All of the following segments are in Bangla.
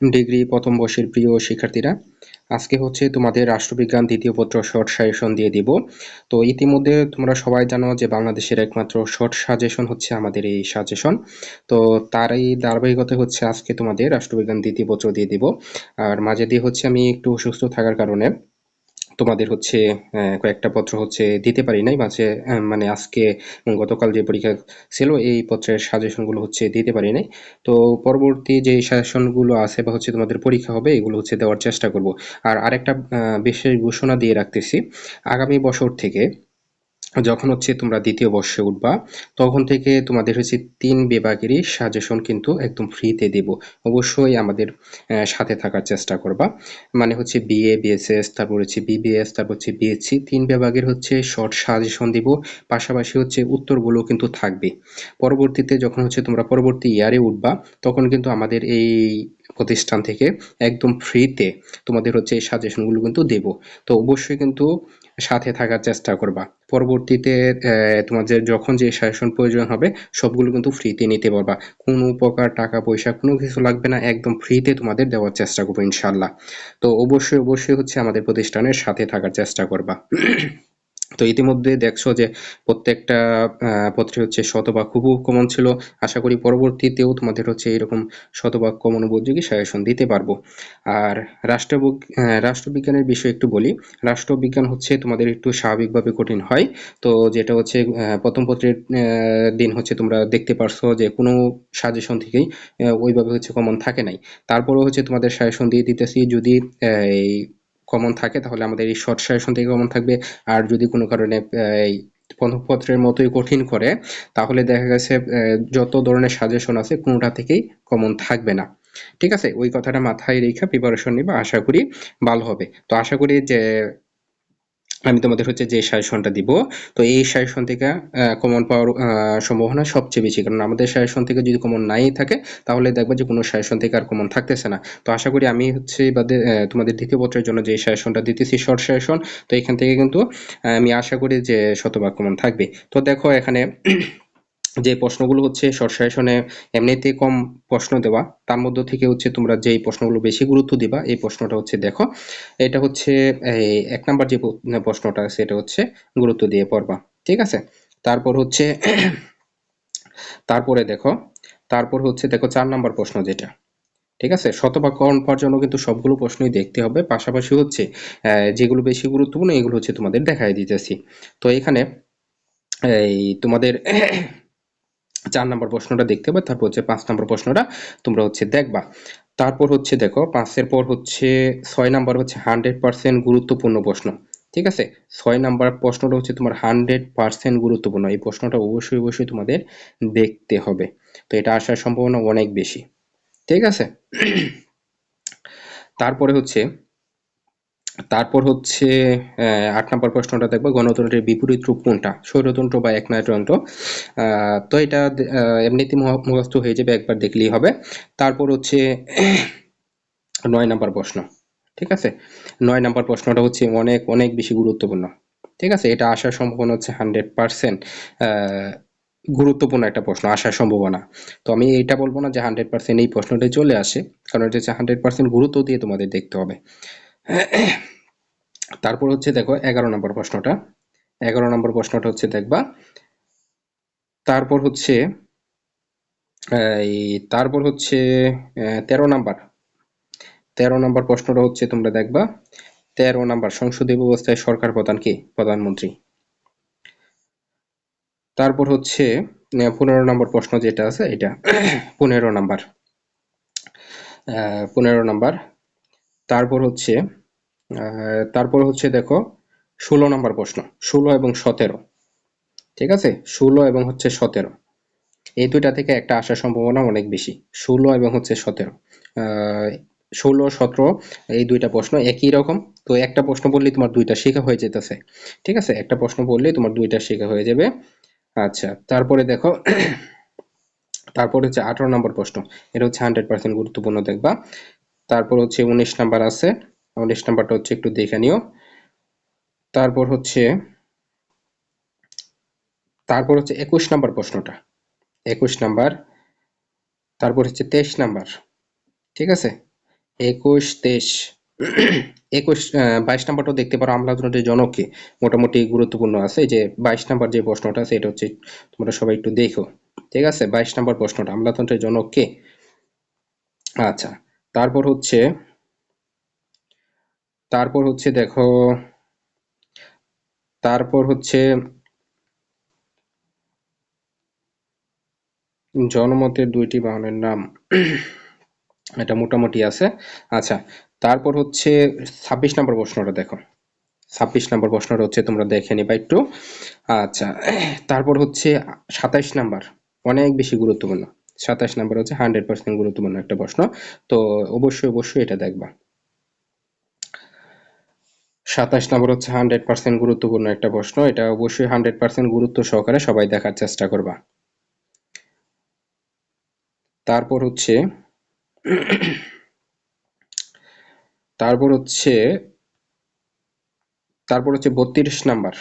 ডিগ্রি প্রথম বর্ষের প্রিয় শিক্ষার্থীরা, আজকে হচ্ছে তোমাদের রাষ্ট্রবিজ্ঞান দ্বিতীয় পত্র শর্ট সাজেশন দিয়ে দিব। তো ইতিমধ্যে তোমরা সবাই জানো যে বাংলাদেশের একমাত্র শর্ট সাজেশন হচ্ছে আমাদের এই সাজেশন। তো তার এই ধারাবাহিকতা হচ্ছে আজকে তোমাদের রাষ্ট্রবিজ্ঞান দ্বিতীয় পত্র দিয়ে দিব। আর মাঝে দিয়ে হচ্ছে আমি একটু অসুস্থ থাকার কারণে তোমাদের হচ্ছে কয়েকটা পত্র হচ্ছে দিতে পারি নাই মাঝে মানে আজকে গতকাল যে পরীক্ষা ছিল, এই পত্রের সাজেশনগুলো হচ্ছে দিতে পারি নাই। তো পরবর্তী যে সাজেশনগুলো আছে বা হচ্ছে তোমাদের পরীক্ষা হবে, এগুলো হচ্ছে দেওয়ার চেষ্টা করব। আর আরেকটা বিশেষ ঘোষণা দিয়ে রাখতেছি, আগামী বছর থেকে যখন হচ্ছে তোমরা দ্বিতীয় বর্ষে উঠবা, তখন থেকে তোমাদের হচ্ছে তিন বিভাগেরই সাজেশন কিন্তু একদম ফ্রিতে দেব। অবশ্যই আমাদের সাথে থাকার চেষ্টা করবা। মানে হচ্ছে বিএ বিএসএস তারপর হচ্ছে বিবিএস তারপর হচ্ছে বিএসসি তিন বিভাগের হচ্ছে শর্ট সাজেশন দিব। পাশাপাশি হচ্ছে উত্তরগুলো কিন্তু থাকবে। পরবর্তীতে যখন হচ্ছে তোমরা পরবর্তী ইয়ারে উঠবা, তখন কিন্তু আমাদের এই প্রতিষ্ঠান থেকে একদম ফ্রিতে তোমাদের হচ্ছে এই সাজেশনগুলো কিন্তু দেব। তো অবশ্যই কিন্তু সাথে থাকার চেষ্টা করবা। পরবর্তীতে তোমাদের যখন যে সাজেশন প্রয়োজন হবে, সবগুলো কিন্তু ফ্রিতে নিতে পারবা। কোনো প্রকার টাকা পয়সা কোনো কিছু লাগবে না, একদম ফ্রিতে তোমাদের দেওয়ার চেষ্টা করব ইনশাল্লাহ তো অবশ্যই অবশ্যই হচ্ছে আমাদের প্রতিষ্ঠানের সাথে থাকার চেষ্টা করবা। তো ইতিমধ্যে দেখছ যে প্রত্যেকটা পত্রে হচ্ছে শতভাগ খুব কমন ছিল। আশা করি পরবর্তীতেও তোমাদের হচ্ছে এরকম শতভাগ কমন উপযোগী সাজেশন দিতে পারব। আর রাষ্ট্র রাষ্ট্রবিজ্ঞানের বিষয়ে একটু বলি। রাষ্ট্রবিজ্ঞান হচ্ছে তোমাদের একটু স্বাভাবিকভাবে কঠিন হয়। তো যেটা হচ্ছে প্রথম পত্রের দিন হচ্ছে তোমরা দেখতে পারছ যে কোনো সাজেশন থেকেই ওইভাবে হচ্ছে কমন থাকে নাই। তারপরেও হচ্ছে তোমাদের সাজেশন দিয়ে দিতেছি। যদি এই কমন থাকে, তাহলে আমাদের এই শর্ট সাজেশন থেকে কমন থাকবে। আর যদি কোনো কারণে এই পত্রের মতোই কঠিন করে, তাহলে দেখা গেছে যত ধরনের সাজেশন আছে, কোনোটা থেকেই কমন থাকবে না। ঠিক আছে? ওই কথাটা মাথায় রেখে প্রিপারেশন নিবা, আশা করি ভালো হবে। তো আশা করি যে আমি তোমাদের হচ্ছে যে সাজেশনটা দিব, তো এই সাজেশন থেকে কমন পাওয়ার সম্ভাবনা সবচেয়ে বেশি। কারণ আমাদের সাজেশন থেকে যদি কমন নাই থাকে, তাহলে দেখব যে কোনো সাজেশন থেকে আর কমন থাকতেছে না। তো আশা করি আমি হচ্ছে বাদে তোমাদের দ্বিতীয় পত্রের জন্য যে সাজেশনটা দিতেছি শর্ট সাজেশন তো এখান থেকে কিন্তু আমি আশা করি যে শতভাগ কমন থাকবে। তো দেখো এখানে যে প্রশ্নগুলো হচ্ছে শর্ট এমনিতে কম প্রশ্ন দেওয়া, তার মধ্য থেকে হচ্ছে তোমরা যেই প্রশ্নগুলো বেশি গুরুত্ব দিবা, এই প্রশ্নটা হচ্ছে দেখো। এটা হচ্ছে এক নাম্বার যে প্রশ্নটা আছে এটা হচ্ছে গুরুত্ব দিয়ে পড়বা, ঠিক আছে? তারপর হচ্ছে, তারপরে দেখো, তারপর হচ্ছে দেখো চার নাম্বার প্রশ্ন যেটা, ঠিক আছে? শতভাগ কমন পাওয়ার জন্য কিন্তু সবগুলো প্রশ্নই দেখতে হবে, পাশাপাশি হচ্ছে যেগুলো বেশি গুরুত্বপূর্ণ, এগুলো হচ্ছে তোমাদের দেখাই দিতেছি। তো এখানে, এই তোমাদের চার নম্বর প্রশ্নটা দেখতে পাবে তারপর হচ্ছে পাঁচ নম্বর প্রশ্নটা তোমরা হচ্ছে দেখবা। তারপর হচ্ছে দেখো, পাঁচের পর হচ্ছে ছয় নাম্বার হচ্ছে হান্ড্রেড পার্সেন্ট গুরুত্বপূর্ণ প্রশ্ন, ঠিক আছে? ছয় নাম্বার প্রশ্নটা হচ্ছে তোমার হান্ড্রেড পার্সেন্ট গুরুত্বপূর্ণ, এই প্রশ্নটা অবশ্যই অবশ্যই তোমাদের দেখতে হবে। তো এটা আসার সম্ভাবনা অনেক বেশি, ঠিক আছে? তারপরে হচ্ছে তারপর হচ্ছে আট নম্বর প্রশ্নটা দেখব, গণতন্ত্রের বিপরীত রূপ কোনটা? স্বৈরতন্ত্র বা একনায়কতন্ত্র। তো এটা এমনিতে মুখস্থ হয়ে যাবে, একবার দেখলেই হবে। তারপর হচ্ছে, নয় নাম্বার প্রশ্ন, ঠিক আছে? নয় নাম্বার প্রশ্নটা হচ্ছে অনেক অনেক বেশি গুরুত্বপূর্ণ, ঠিক আছে? এটা আসার সম্ভাবনা হচ্ছে হান্ড্রেড পার্সেন্ট গুরুত্বপূর্ণ একটা প্রশ্ন, আসার সম্ভাবনা। তো আমি এটা বলব না যে হান্ড্রেড পার্সেন্ট এই প্রশ্নটাই চলে আসে, কারণ এটা হচ্ছে হান্ড্রেড পার্সেন্ট গুরুত্ব দিয়ে তোমাদের দেখতে হবে। তারপর হচ্ছে দেখো এগারো নম্বর প্রশ্নটা। এগারো নম্বর প্রশ্নটা হচ্ছে দেখবা, তারপর হচ্ছে তারপর হচ্ছে তেরো নাম্বার। তেরো নাম্বার প্রশ্নটা হচ্ছে তোমরা দেখবা, তেরো নাম্বার সংসদীয় ব্যবস্থায় সরকার প্রধান কে? প্রধানমন্ত্রী। তারপর হচ্ছে পনেরো নম্বর প্রশ্ন যেটা আছে, এটা, পনেরো নাম্বার। পনেরো নাম্বার তারপর হচ্ছে তারপর হচ্ছে দেখো, ষোলো নম্বর প্রশ্ন, ষোলো এবং সতেরো, ঠিক আছে? ষোলো এবং হচ্ছে সতেরো, এই দুইটা থেকে একটা আসার সম্ভাবনা অনেক বেশি, ষোলো এবং হচ্ছে সতেরো ষোলো, সতেরো, এই দুইটা প্রশ্ন একই রকম, তো একটা প্রশ্ন বললেই তোমার দুইটা শেখা হয়ে যেতেছে, ঠিক আছে? একটা প্রশ্ন বললেই তোমার দুইটা শেখা হয়ে যাবে আচ্ছা তারপরে দেখো, তারপর হচ্ছে আঠারো নম্বর প্রশ্ন, এটা হচ্ছে হান্ড্রেড পার্সেন্ট গুরুত্বপূর্ণ দেখবা তারপর হচ্ছে উনিশ নাম্বার আছে। উনিশ নাম্বারটা হচ্ছে একটু দেখে নিও। তারপর হচ্ছে তারপর হচ্ছে একুশ নাম্বার প্রশ্নটা। একুশ নাম্বার, তারপর হচ্ছে তেইশ নাম্বার। ঠিক আছে? একুশ, তেইশ, একুশ বাইশ নাম্বারটাও দেখতে পারো আমলাতন্ত্রের জনককে। মোটামুটি গুরুত্বপূর্ণ আছে। যে বাইশ নাম্বার যে প্রশ্নটা আছে, এটা হচ্ছে তোমরা সবাই একটু দেখো। ঠিক আছে? বাইশ নাম্বার প্রশ্নটা আমলাতন্ত্রের জনক আচ্ছা তারপর হচ্ছে তারপর হচ্ছে দেখো, তারপর হচ্ছে জনমতের দুইটি বাহনের নাম, এটা মোটামুটি আছে। আচ্ছা তারপর হচ্ছে ছাব্বিশ নম্বর প্রশ্নটা দেখো। ছাব্বিশ নম্বর প্রশ্নটা হচ্ছে তোমরা দেখে নিবা একটু। আচ্ছা তারপর হচ্ছে সাতাইশ নাম্বার, অনেক বেশি গুরুত্বপূর্ণ। সাতাশ নাম্বার হচ্ছে হান্ড্রেড পার্সেন্ট গুরুত্বপূর্ণ একটা প্রশ্ন। তো অবশ্যই অবশ্যই এটা দেখবা। সাতাশ নম্বর হচ্ছে হান্ড্রেড পার্সেন্ট গুরুত্বপূর্ণ একটা প্রশ্ন। এটা অবশ্যই হান্ড্রেড পার্সেন্ট গুরুত্ব সহকারে সবাই দেখার চেষ্টা করবা। তারপর হচ্ছে তারপর হচ্ছে তারপর হচ্ছে বত্রিশ নাম্বার।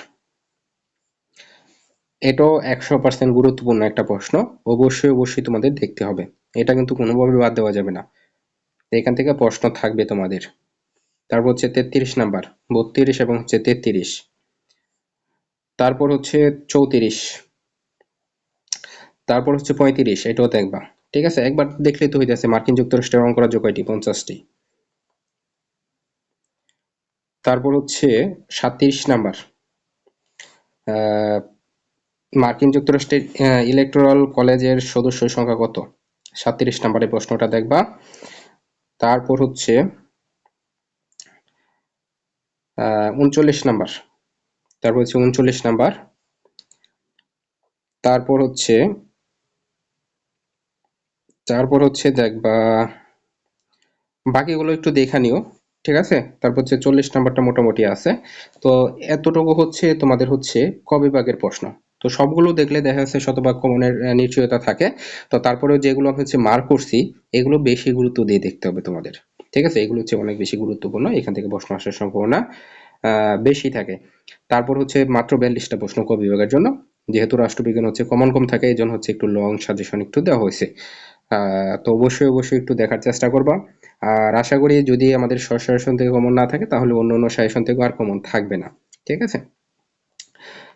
এটাও একশো পার্সেন্ট গুরুত্বপূর্ণ একটা প্রশ্ন। অবশ্যই অবশ্যই তোমাদের দেখতে হবে। এটা কিন্তু কোনোভাবে বাদ দেওয়া যাবে না। এখান থেকে প্রশ্ন থাকবে তোমাদের। তারপর হচ্ছে তেত্রিশ নাম্বার। বত্রিশ এবং হচ্ছে তেত্রিশ। তারপর হচ্ছে চৌত্রিশ। তারপর হচ্ছে পঁয়ত্রিশ। এটাও দেখবা। ঠিক আছে? একবার দেখলেই তো হইতেছে। মার্কিন যুক্তরাষ্ট্রের অঙ্করাজ্য কয়টি? পঞ্চাশটি। তারপর হচ্ছে সাতত্রিশ নাম্বার। মার্কিন যুক্তরাষ্ট্রের ইলেকট্রাল কলেজের সদস্য সংখ্যা কত? সাতত্রিশ নাম্বারের প্রশ্নটা দেখবা। তারপর হচ্ছে উনচল্লিশ নাম্বার। তারপর হচ্ছে উনচল্লিশ নাম্বার। তারপর হচ্ছে তারপর হচ্ছে দেখবা, বাকিগুলো একটু দেখা নিও, ঠিক আছে? তারপর হচ্ছে চল্লিশ নাম্বারটা মোটামুটি আছে। তো এতটুকু হচ্ছে তোমাদের হচ্ছে ক বিভাগের প্রশ্ন। তো সবগুলো দেখলে দেখা যাচ্ছে শতভাগ কমনের নিশ্চয়তা থাকে। তো তারপরে যেগুলো হচ্ছে মার করছি, এগুলো বেশি গুরুত্ব দিয়ে দেখতে হবে তোমাদের। ঠিক আছে? এগুলো হচ্ছে অনেক বেশি গুরুত্বপূর্ণ, এখান থেকে প্রশ্ন আসার সম্ভাবনা বেশি থাকে। তারপর হচ্ছে মাত্র বিয়াল্লিশটা প্রশ্ন ক বিভাগের জন্য। যেহেতু রাষ্ট্রবিজ্ঞান হচ্ছে কমন কম থাকে, এই জন্য হচ্ছে একটু লং সাজেশন একটু দেওয়া হয়েছে। তো অবশ্যই অবশ্যই একটু দেখার চেষ্টা করবা। আর আশা করি যদি আমাদের সাজেশন থেকে কমন না থাকে, তাহলে অন্য অন্য সাজেশন থেকে আর কমন থাকবে না। ঠিক আছে?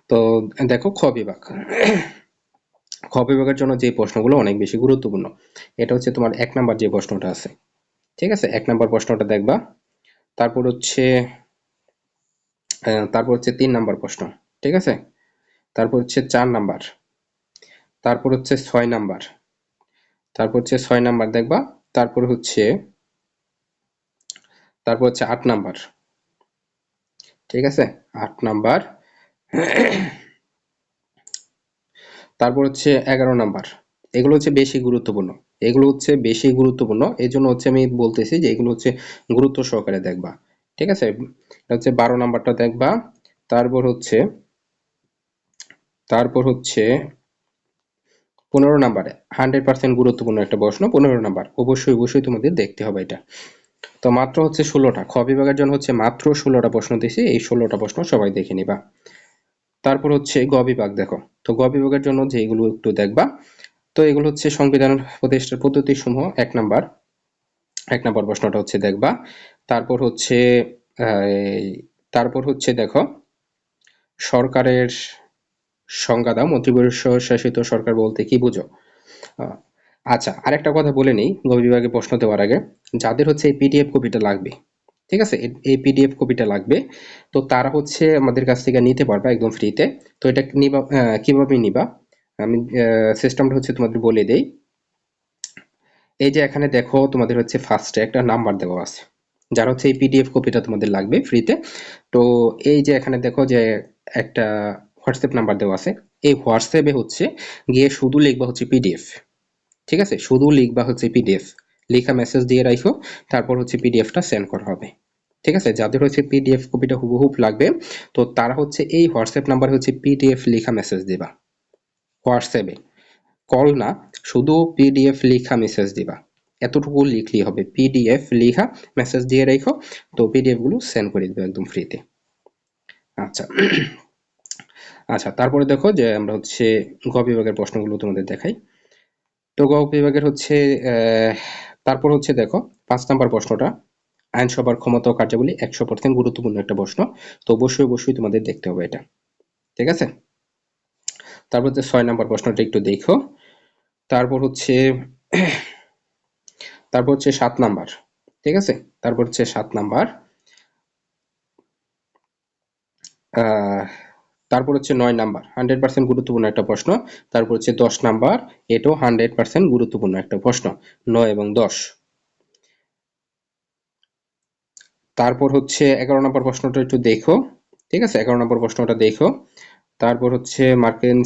তো দেখো খ বিভাগ। খ বিভাগের জন্য যে প্রশ্নগুলো অনেক বেশি গুরুত্বপূর্ণ। এটা হচ্ছে তোমার এক নাম্বার যে প্রশ্নটা আছে। ঠিক আছে? এক নাম্বার প্রশ্নটা দেখবা। তারপর হচ্ছে তারপর হচ্ছে তিন নাম্বার প্রশ্ন। ঠিক আছে? তারপর হচ্ছে চার নাম্বার। তারপর হচ্ছে ছয় নাম্বার। তারপর হচ্ছে ছয় নাম্বার দেখবা। তারপর হচ্ছে তারপর হচ্ছে আট নাম্বার। ঠিক আছে? আট নাম্বার। তারপর হচ্ছে এগারো নাম্বার। এগুলো হচ্ছে বেশি গুরুত্বপূর্ণ। এগুলো হচ্ছে বেশি গুরুত্বপূর্ণ। এই জন্য হচ্ছে আমি বলতেছি যে এগুলো হচ্ছে গুরুত্ব সহকারে দেখবা। ঠিক আছে? হচ্ছে বারো নাম্বারটা দেখবা। তারপর হচ্ছে তারপর হচ্ছে পনেরো নাম্বারে। হান্ড্রেড পার্সেন্ট গুরুত্বপূর্ণ একটা প্রশ্ন, পনেরো নাম্বার। অবশ্যই অবশ্যই তোমাদের দেখতে হবে এটা। তো মাত্র হচ্ছে ষোলোটা। খ বিভাগের জন্য হচ্ছে মাত্র ষোলোটা প্রশ্ন দিয়েছি এই ষোলোটা প্রশ্ন সবাই দেখে নিবা। তারপর হচ্ছে গ বিভাগ, দেখো। তো গ বিভাগের জন্য যে এগুলো একটু দেখবা, তো এগুলো হচ্ছে সংবিধান প্রতিষ্ঠার পদ্ধতি সমূহ এক নাম্বার। এক নাম্বার প্রশ্নটা হচ্ছে দেখবা, তারপর হচ্ছে তারপর হচ্ছে দেখো, সরকারের সংজ্ঞা দাও মন্ত্রিপরিষদ শাসিত সরকার বলতে কি বুঝো? আচ্ছা আরেকটা কথা বলে নিই, গ বিভাগে প্রশ্ন দেওয়ার আগে। যাদের হচ্ছে এই পিডিএফ কপিটা লাগবে ঠিক আছে? এই পিডিএফ কপিটা লাগবে। তো তারা হচ্ছে আমাদের কাছ থেকে নিতে পারবে একদম ফ্রিতে তো এটা নিবা কীভাবে নিবা? আমি সিস্টেমটা হচ্ছে তোমাদের বলে দেই। এই যে এখানে দেখো তোমাদের হচ্ছে ফার্স্টে একটা নাম্বার দেওয়া আছে। যার হচ্ছে এই পিডিএফ কপিটা তোমাদের লাগবে ফ্রিতে তো এই যে এখানে দেখো যে একটা হোয়াটসঅ্যাপ নাম্বার দেওয়া আছে। এই হোয়াটসঅ্যাপে হচ্ছে গিয়ে শুধু লিখবা হচ্ছে পিডিএফ ঠিক আছে? শুধু লিখবা হচ্ছে পিডিএফ লেখা মেসেজ দিয়ে রাখো তারপর হচ্ছে পিডিএফটা সেন্ড করা হবে। ঠিক আছে? যাদের হচ্ছে পিডিএফ কপিটা হুবহুব লাগবে, তো তারা হচ্ছে এই হোয়াটসঅ্যাপ নাম্বার হচ্ছে পিডিএফ লেখা মেসেজ দিবা। হোয়াটসঅ্যাপে কল না, শুধু পিডিএফ লেখা মেসেজ দিবা। এতটুকু লিখলেই হবে। পিডিএফ লেখা মেসেজ দিয়ে রাখো তো পিডিএফগুলো সেন্ড করে দেবে একদম ফ্রিতে আচ্ছা। আচ্ছা তারপরে দেখো যে আমরা হচ্ছে গ বিভাগের প্রশ্নগুলো তোমাদের দেখাই। তো গ বিভাগের হচ্ছে তারপর হচ্ছে দেখো পাঁচ নাম্বার প্রশ্নটা আইনসভার ক্ষমতা ও কার্যাবলী একশো পার্সেন্ট গুরুত্বপূর্ণ একটা প্রশ্ন তো অবশ্যই অবশ্যই তোমাদের দেখতে হবে এটা ঠিক আছে? তারপর হচ্ছে ছয় নাম্বার প্রশ্নটা একটু দেখো তারপর হচ্ছে তারপর হচ্ছে সাত নাম্বার ঠিক আছে? তারপর হচ্ছে সাত নাম্বার আহ, তারপর হচ্ছে নয় নাম্বার হান্ড্রেড পার্সেন্ট গুরুত্বপূর্ণ একটা প্রশ্ন। তারপর হচ্ছে দশ নাম্বার, এটাও হান্ড্রেড পার্সেন্ট গুরুত্বপূর্ণ একটা প্রশ্ন, নয় এবং দশ। তারপর হচ্ছে এগারো নম্বর প্রশ্নটা একটু দেখো, ঠিক আছে? এগারো নম্বর প্রশ্নটা দেখো। তারপর হচ্ছে মার্কিন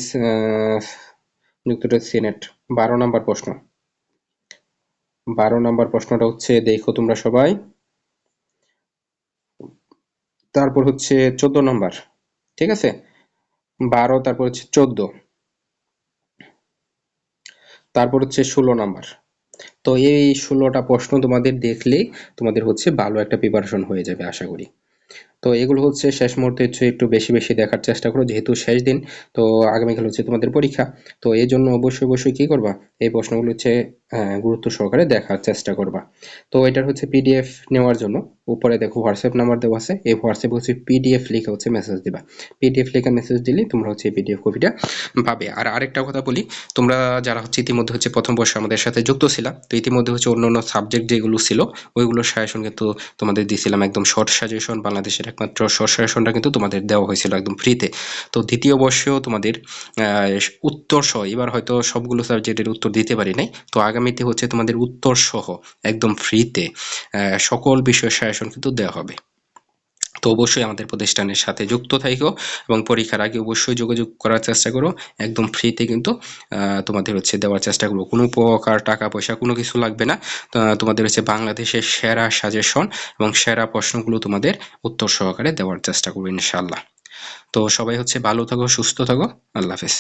যুক্তরাষ্ট্র সিনেট, বারো নম্বর প্রশ্ন। বারো নম্বর প্রশ্নটা হচ্ছে দেখো তোমরা সবাই। তারপর হচ্ছে চোদ্দ নম্বর, ঠিক আছে? বারো, তারপর হচ্ছে চোদ্দ। তারপর হচ্ছে ষোলো নাম্বার। তো এই ষোলোটা প্রশ্ন তোমাদের দেখলেই তোমাদের হচ্ছে ভালো একটা প্রিপারেশন হয়ে যাবে, আশা করি। তো এগুলো হচ্ছে শেষ মুহূর্তে হচ্ছে একটু বেশি বেশি দেখার চেষ্টা করো, যেহেতু শেষ দিন, তো আগামীকাল হচ্ছে তোমাদের পরীক্ষা। তো এই জন্য অবশ্যই অবশ্যই কি করবা? এই প্রশ্নগুলো হচ্ছে গুরুত্ব সহকারে দেখার চেষ্টা করবা। তো এটার হচ্ছে পিডিএফ নেওয়ার জন্য। উপরে দেখো হোয়াটসঅ্যাপ নাম্বার দেওয়া আছে। এই হোয়াটসঅ্যাপে হচ্ছে পিডিএফ লিখে হচ্ছে মেসেজ দিবা। পিডিএফ লিখে মেসেজ দিলে তোমরা হচ্ছে এই পিডিএফ কপিটা পাবে। আর আরেকটা কথা বলি, তোমরা যারা হচ্ছে ইতিমধ্যে হচ্ছে প্রথম বর্ষে আমাদের সাথে যুক্ত ছিলা, তো ইতিমধ্যে হচ্ছে অন্য অন্য সাবজেক্ট যেগুলো ছিল, ওইগুলো সাজেশন কিন্তু তোমাদের দিয়েছিলাম একদম শর্ট সাজেশন বাংলাদেশের একমাত্র শর্ট সাজেশনটা কিন্তু তোমাদের দেওয়া হয়েছিল একদম ফ্রিতে তো। দ্বিতীয় বর্ষেও তোমাদের উত্তর সহ, এবার হয়তো সবগুলো সাবজেক্টের উত্তর দিতে পারি নাই। তো আগামীতে হচ্ছে তোমাদের উত্তর সহ একদম ফ্রিতে সকল বিষয়ের সাজেশন কিন্তু দেওয়া হবে। তো অবশ্যই আমাদের প্রতিষ্ঠানের সাথে যুক্ত থাকো এবং পরীক্ষার আগে অবশ্যই যোগাযোগ করার চেষ্টা করো। একদম ফ্রিতে কিন্তু তোমাদের হচ্ছে দেওয়ার চেষ্টা করব। কোনো প্রকার টাকা, পয়সা কোনো কিছু লাগবে না। তোমাদের হচ্ছে বাংলাদেশের সেরা সাজেশন এবং সেরা প্রশ্নগুলো তোমাদের উত্তর সহকারে দেওয়ার চেষ্টা করব ইনশাল্লাহ তো সবাই হচ্ছে ভালো থাকো, সুস্থ থাকো। আল্লাহ হাফেজ।